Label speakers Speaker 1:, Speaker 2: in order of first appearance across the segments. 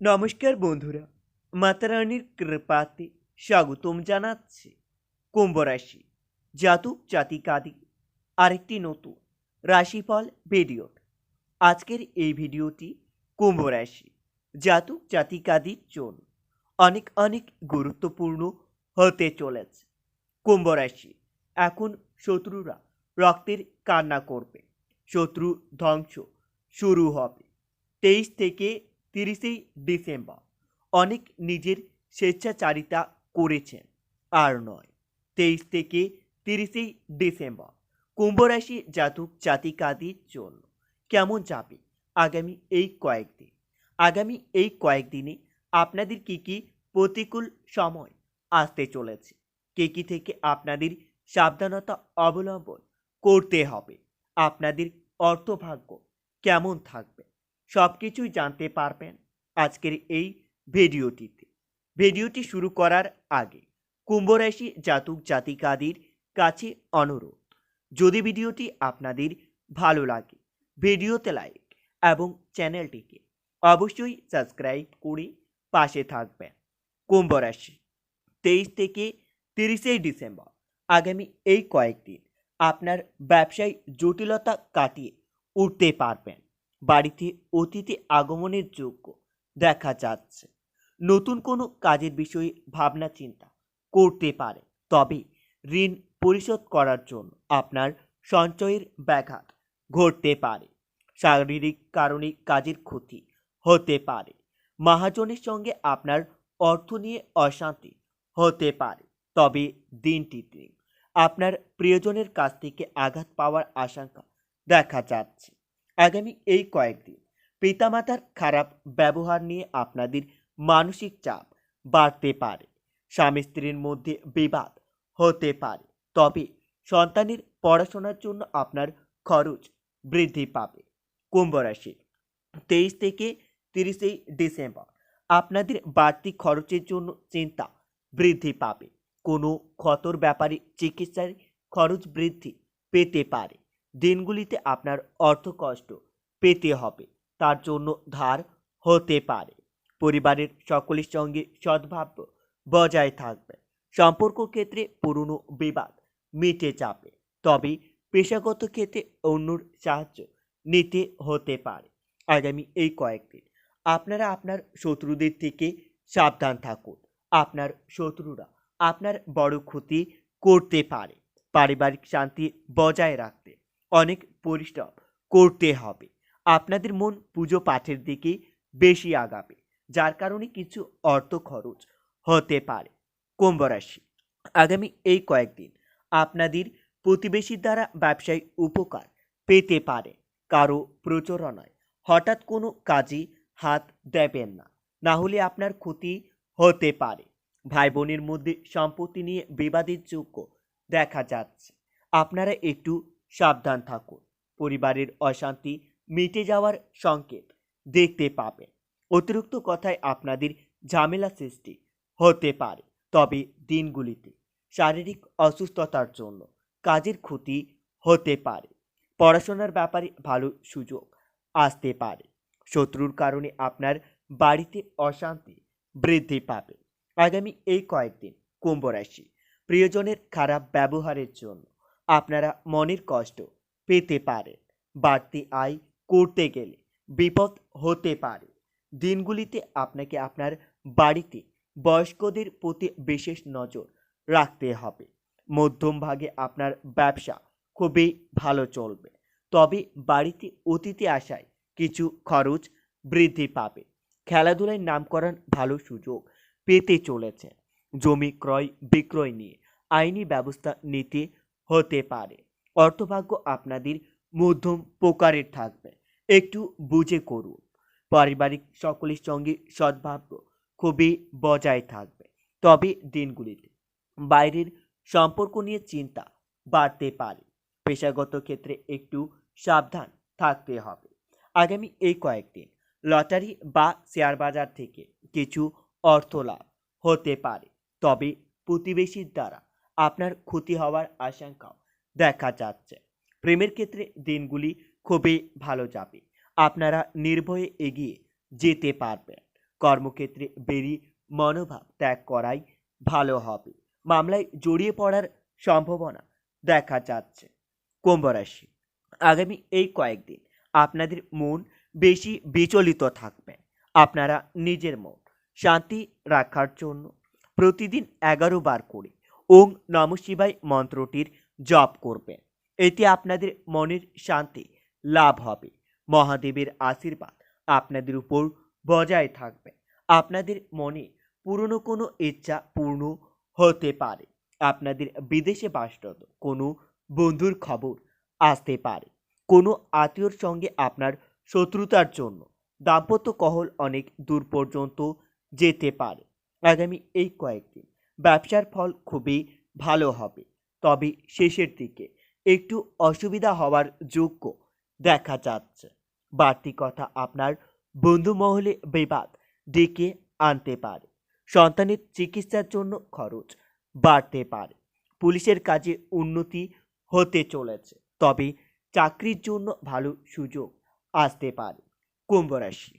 Speaker 1: নমস্কার বন্ধুরা মাতারানির কৃপাতে স্বাগতম জানাচ্ছে কুম্ভ রাশি, জাতক জাতিকাদি আরেকটি নতুন রাশিফল ভিডিও। আজকের এই ভিডিওটি কুম্ভ রাশি, জাতক জাতিকাদির জন্য অনেক অনেক গুরুত্বপূর্ণ হতে চলেছে। কুম্ভ রাশি, এখন শত্রুরা রক্তের কান্না করবে, শত্রু ধ্বংস শুরু হবে। তেইশ থেকে তিরিশে ডিসেম্বর। অনেক নিজের স্বেচ্ছাচারিতা করেছেন। আর নয়, তেইশ থেকে তিরিশে ডিসেম্বর। কুম্ভরাশি জাতক জাতিকাদের জন্য কেমন যাবে আগামী এই কয়েকদিন? আগামী এই কয়েকদিনে আপনাদের কি কি প্রতিকূল সময় আসতে চলেছে? কে কি থেকে আপনাদের সাবধানতা অবলম্বন করতে হবে? আপনাদের অর্থভাগ্য কেমন থাকবে? সব কিছুই জানতে পারবেন আজকের এই ভিডিওটিতে। ভিডিওটি শুরু করার আগে কুম্ভরাশি জাতক জাতিকাদের কাছে অনুরোধ, যদি ভিডিওটি আপনাদের ভালো লাগে, ভিডিওতে লাইক এবং চ্যানেলটিকে অবশ্যই সাবস্ক্রাইব করে পাশে থাকবেন। কুম্ভরাশি তেইশ থেকে তিরিশে ডিসেম্বর আগামী এই কয়েকদিন আপনার ব্যবসায় জটিলতা কাটিয়ে উঠতে পারবেন। বাড়িতে অতিথি আগমনের যোগ্য দেখা যাচ্ছে। নতুন কোনো কাজের বিষয়ে ভাবনা চিন্তা করতে পারে, তবে ঋণ পরিশোধ করার জন্য আপনার সঞ্চয়ের ব্যাঘাত ঘটতে পারে। শারীরিক কারণে কাজের ক্ষতি হতে পারে। মহাজনের সঙ্গে আপনার অর্থ নিয়ে অশান্তি হতে পারে, তবে দিনটিতে আপনার প্রিয়জনের কাছ থেকে আঘাত পাওয়ার আশঙ্কা দেখা যাচ্ছে। আগামী এই কয়েকদিন পিতামাতার খারাপ ব্যবহার নিয়ে আপনাদের মানসিক চাপ বাড়তে পারে। স্বামী স্ত্রীর মধ্যে বিবাদ হতে পারে। তবে সন্তানের পড়াশোনার জন্য আপনার খরচ বৃদ্ধি পাবে। কুম্ভ রাশি, তেইশ থেকে তিরিশে ডিসেম্বর। আপনাদের বাড়তি খরচের জন্য চিন্তা বৃদ্ধি পাবে। কোনো ক্ষতর ব্যাপারে চিকিৎসার খরচ বৃদ্ধি পেতে পারে। দিনগুলিতে আপনার অর্থ কষ্ট পেতে হবে। তার জন্য ধার হতে পারে। পরিবারের সকলের সঙ্গে সদ্ভাব্য বজায় থাকবে। সম্পর্ক ক্ষেত্রে পুরনো বিবাদ মিটে যাবে। তবে পেশাগত ক্ষেত্রে অন্যর সাহায্য নিতে হতে পারে। আগামী এই কয়েকদিন আপনারা আপনার শত্রুদের থেকে সাবধান থাকুন। আপনার শত্রুরা আপনার বড় ক্ষতি করতে পারে। পারিবারিক শান্তি বজায় রাখতে অনেক পরিশ্রম করতে হবে। আপনাদের মন পুজো পাঠের দিকে বেশি আগাবে, যার কারণে কিছু অর্থ খরচ হতে পারে। কুম্ভ রাশি, আগামী এই কয়েকদিন আপনাদের প্রতিবেশীর দ্বারা ব্যবসায়িক উপকার পেতে পারে, কারও প্রচোরণায় হঠাৎ কোনো কাজে হাত দেবেন না না হলে আপনার ক্ষতি হতে পারে। ভাই বোনের মধ্যে সম্পত্তি নিয়ে বিবাদের যোগ্য দেখা যাচ্ছে। আপনারা একটু সাবধান থাকুন। পরিবারের অশান্তি মিটে যাওয়ার সংকেত দেখতে পাবেন। অতিরিক্ত কথায় আপনাদের ঝামেলা সৃষ্টি হতে পারে। তবে দিনগুলিতে শারীরিক অসুস্থতার জন্য কাজের ক্ষতি হতে পারে। পড়াশোনার ব্যাপারে ভালো সুযোগ আসতে পারে। শত্রুর কারণে আপনার বাড়িতে অশান্তি বৃদ্ধি পাবে। আগামী এই কয়েকদিন কুম্ভ রাশি প্রিয়জনের খারাপ ব্যবহারের জন্য আপনারা মনের কষ্ট পেতে পারেন। বাড়তি আয় করতে গেলে বিপদ হতে পারে। দিনগুলিতে আপনাকে আপনার বাড়িতে বয়স্কদের প্রতি বিশেষ নজর রাখতে হবে। মধ্যম ভাগে আপনার ব্যবসা খুবই ভালো চলবে। তবে বাড়িতে অতিথি আসায় কিছু খরচ বৃদ্ধি পাবে। খেলাধুলায় নামকরণ ভালো সুযোগ পেতে চলেছে। জমি ক্রয় বিক্রয় নিয়ে আইনি ব্যবস্থা নিতে হতে পারে। অর্থভাগ্য আপনাদের মধ্যম প্রকারের থাকবে। একটু বুঝে করুন। পারিবারিক সকলের সঙ্গে সদ্ভাব্য খুবই বজায় থাকবে। তবে দিনগুলিতে বাইরের সম্পর্ক নিয়ে চিন্তা বাড়তে পারে। পেশাগত ক্ষেত্রে একটু সাবধান থাকতে হবে। আগামী এই কয়েকদিন লটারি বা শেয়ার বাজার থেকে কিছু অর্থ লাভ হতে পারে। তবে প্রতিবেশীর দ্বারা আপনার ক্ষতি হওয়ার আশঙ্কাও দেখা যাচ্ছে। প্রেমের ক্ষেত্রে দিনগুলি খুবই ভালো যাবে। আপনারা নির্ভয়ে এগিয়ে যেতে পারবেন। কর্মক্ষেত্রে বেরিয়ে মনোভাব ত্যাগ করাই ভালো হবে। মামলায় জড়িয়ে পড়ার সম্ভাবনা দেখা যাচ্ছে। কুম্ভ রাশি। আগামী এই কয়েকদিন আপনাদের মন বেশি বিচলিত থাকবে। আপনারা নিজের মন শান্তি রাখার জন্য প্রতিদিন এগারো বার করে ওং নম শিবায় মন্ত্রটির জপ করবেন এতে আপনাদের মনের শান্তি লাভ হবে। মহাদেবের আশীর্বাদ আপনাদের উপর বজায় থাকবে। আপনাদের মনে পুরনো কোনো ইচ্ছা পূর্ণ হতে পারে। আপনাদের বিদেশে বাসরত কোনো বন্ধুর খবর আসতে পারে। কোনো আত্মীয়র সঙ্গে আপনার শত্রুতার জন্য দাম্পত্য কহল অনেক দূর পর্যন্ত যেতে পারে। আগামী এই কয়েকদিন ব্যবসার ফল খুবই ভালো হবে। তবে শেষের দিকে একটু অসুবিধা হওয়ার যোগ্য দেখা যাচ্ছে। বাড়তি কথা আপনার বন্ধু মহলে বিবাদ ডেকে আনতে পারে। সন্তানের চিকিৎসার জন্য খরচ বাড়তে পারে। পুলিশের কাজে উন্নতি হতে চলেছে। তবে চাকরির জন্য ভালো সুযোগ আসতে পারে। কুম্ভ রাশি,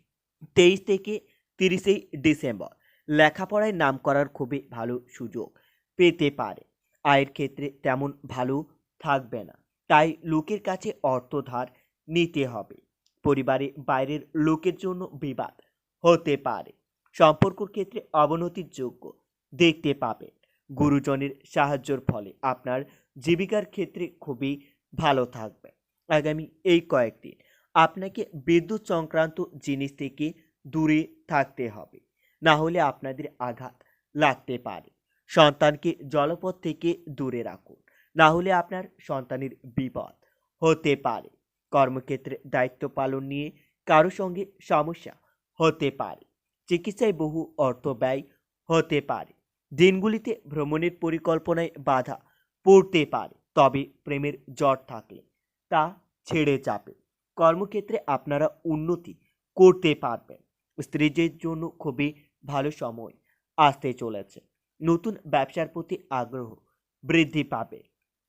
Speaker 1: তেইশ থেকে তিরিশে ডিসেম্বর। লেখাপড়ায় নাম করার খুবই ভালো সুযোগ পেতে পারে। আয়ের ক্ষেত্রে তেমন ভালো থাকবে না। তাই লোকের কাছে অর্থ ধার নিতে হবে। পরিবারে বাইরের লোকের জন্য বিবাদ হতে পারে। সম্পর্কর ক্ষেত্রে অবনতির যোগ্য দেখতে পাবেন। গুরুজনের সাহায্যের ফলে আপনার জীবিকার ক্ষেত্রে খুবই ভালো থাকবে। আগামী এই কয়েকদিন আপনাকে বিদ্যুৎ সংক্রান্ত জিনিস থেকে দূরে থাকতে হবে। না হলে আপনাদের আঘাত লাগতে পারে। সন্তানকে জলপথ থেকে দূরে রাখুন। না হলে আপনার সন্তানের বিপদ হতে পারে। কর্মক্ষেত্রে দায়িত্ব পালন নিয়ে কারও সঙ্গে সমস্যা হতে পারে। চিকিৎসায় বহু অর্থ ব্যয় হতে পারে। দিনগুলিতে ভ্রমণের পরিকল্পনায় বাধা পড়তে পারে, তবে প্রেমের জট থাকলে তা ছেড়ে যাবে। কর্মক্ষেত্রে আপনারা উন্নতি করতে পারবেন। স্ত্রীদের জন্য খুবই ভালো সময় আসতে চলেছে। নতুন ব্যবসার প্রতি আগ্রহ বৃদ্ধি পাবে।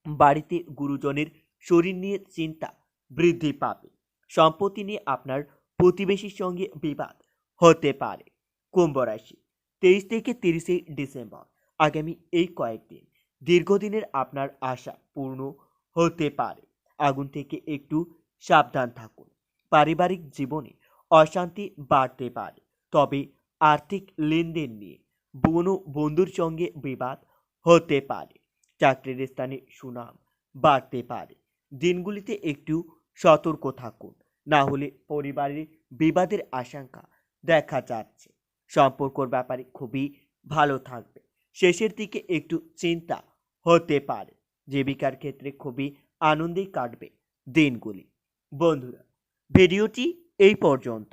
Speaker 1: বাড়িতে গুরুজনের শরীর নিয়ে চিন্তা বৃদ্ধি পাবে। সম্পত্তি নিয়ে আপনার প্রতিবেশীর সঙ্গে বিবাদ হতে পারে। কুম্ভ রাশি, তেইশ থেকে তিরিশে ডিসেম্বর। আগামী এই কয়েকদিন দীর্ঘদিনের আপনার আশা পূর্ণ হতে পারে। আগুন থেকে একটু সাবধান থাকুন। পারিবারিক জীবনে অশান্তি বাড়তে পারে। তবে আর্থিক লেনদেন নিয়ে কোনো বন্ধুর সঙ্গে বিবাদ হতে পারে। চাকরির স্থানে সুনাম বাড়তে পারে। দিনগুলিতে একটু সতর্ক থাকুন, না হলে পরিবারের বিবাদের আশঙ্কা দেখা যাচ্ছে। সম্পর্কর ব্যাপারে খুবই ভালো থাকবে। শেষের দিকে একটু চিন্তা হতে পারে। জীবিকার ক্ষেত্রে খুবই আনন্দে কাটবে দিনগুলি। বন্ধুরা, ভিডিওটি এই পর্যন্ত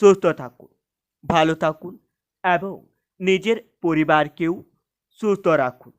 Speaker 1: সুস্থ থাকুন ভালো থাকুন এবং নিজের পরিবারকেও সুস্থ রাখুন।